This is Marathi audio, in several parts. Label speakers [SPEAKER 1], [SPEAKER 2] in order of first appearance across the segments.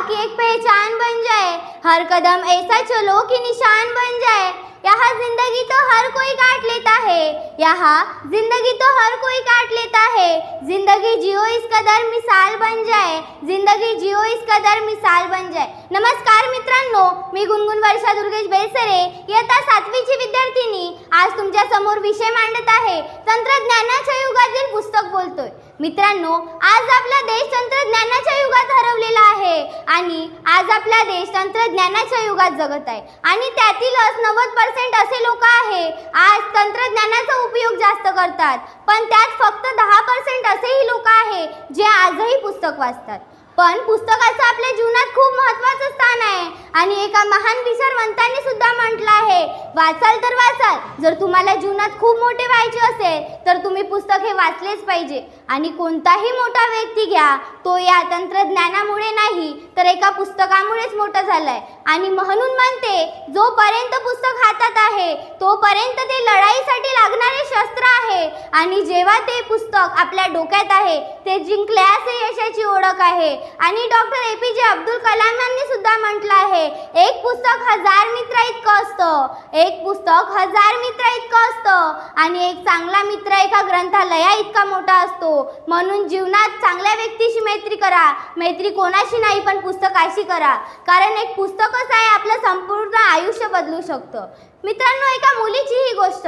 [SPEAKER 1] की एक पहचान बन जाए। हर कदम ऐसा चलो कि निशान बन जाए। यहाँ जिंदगी तो हर कोई काट लेता है। यहाँ जिंदगी तो हर कोई काट लेता है। जिंदगी जियो इस कदर मिसाल बन जाए। जिंदगी जियो इस कदर मिसाल बन जाए। नमस्कार मित्रांनो मी गुणगुण वर्षा दुर्गेश बेलसरे इयत्ता सातवीची विद्यार्थिनी. आज तुमच्यासमोर विषय मांडत आहे. तंत्रज्ञानाच्या युगातील पुस्तक बोलतोय. मित्रांनो आज आपला देश तंत्रज्ञानाच्या युगात हरवलेला आहे. आणि आज आपला देश तंत्रज्ञानाच्या युगात जगत आहे. आणि त्यातीलच नव्वद पर्सेंट असे लोक आहे. आज तंत्रज्ञानाचा उपयोग जास्त करतात. पण त्यात फक्त दहा पर्सेंट असेही लोक आहे जे आजही पुस्तक वाचतात. पण पुस्तकाचं आपल्या जीवनात खूप महत्त्वाचं स्थान आहे. आणि एका महान विचारवंतांनी सुद्धा म्हटलं आहे वाचाल तर वाचाल. जर तुम्हाला जीवनात खूप मोठे व्हायचे असेल तर तुम्ही पुस्तक हे वाचलेच पाहिजे. आणि कोणताही मोठा व्यक्ती घ्या तो या तंत्रज्ञानामुळे नाही तर एका पुस्तकामुळेच मोठा आहे आणि म्हणून म्हणते जोपर्यंत पुस्तक हातात आहे तोपर्यंत ते लढाईसाठी लागणारे शस्त्र आहे. आणि जेव्हा ते पुस्तक आपल्या डोक्यात आहे ते जिंकल्यास हे यशाची ओळख आहे. आणि डॉक्टर ए पी जे अब्दुल कलाम यांनी सुद्धा म्हटलं आहे एक पुस्तक हजार मित्र इतकं असतं. एक पुस्तक हजार मित्र इतकं असतं. आणि एक चांगला मित्र एका ग्रंथालया इतका मोठा असतो. म्हणून जीवनात चांगल्या व्यक्तीशी मैत्री करा. मैत्री कोणाशी नाही पण पुस्तकाशी करा. कारण एक पुस्तक कसं आहे आपलं संपूर्ण आयुष्य बदलू शकतं. मित्रांनो एका मुलीची ही गोष्ट.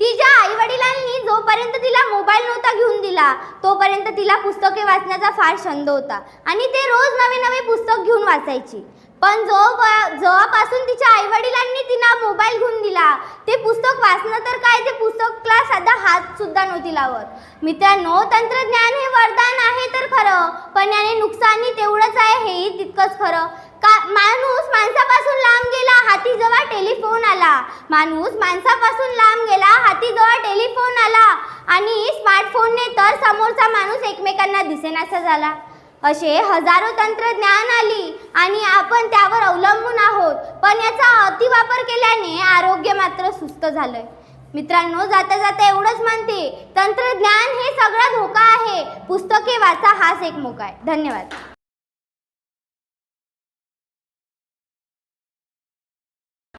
[SPEAKER 1] तिच्या आई वडिलांनी जोपर्यंत तिला मोबाईल नव्हता घेऊन दिला तोपर्यंत तिला पुस्तके वाचण्याचा फार छंद होता आणि ते रोज नवे नवे पुस्तक घेऊन वाचायची. पण जो जेव्हापासून तिच्या आई वडिलांनी तिला मोबाईल घेऊन दिला. ते पुस्तक वाचणं तर काय हात सुद्धा नव्हती लावत. मित्रांनो तंत्रज्ञान हे वरदान आहे तर खरं पण याने नुकसानही तेवढंच आहे हेही तितकंच खरं. का माणूस माणसापासून लांब गेला हाती जवळ टेलिफोन आला. माणूस माणसापासून लांब गेला हाती जवळ टेलिफोन आला. आणि स्मार्टफोनने तर समोरचा माणूस एकमेकांना दिसेनासा झाला. असे हजारो तंत्रज्ञान आली आणि आपण त्यावर अवलंबून आहोत. पण याचा अतिवापर केल्याने आरोग्य मात्र सुस्त झालंय. मित्रांनो जाता जाता एवढंच म्हणते तंत्रज्ञान हे सगळा धोका आहे. पुस्तके वाचा हाच एक मोका आहे. धन्यवाद.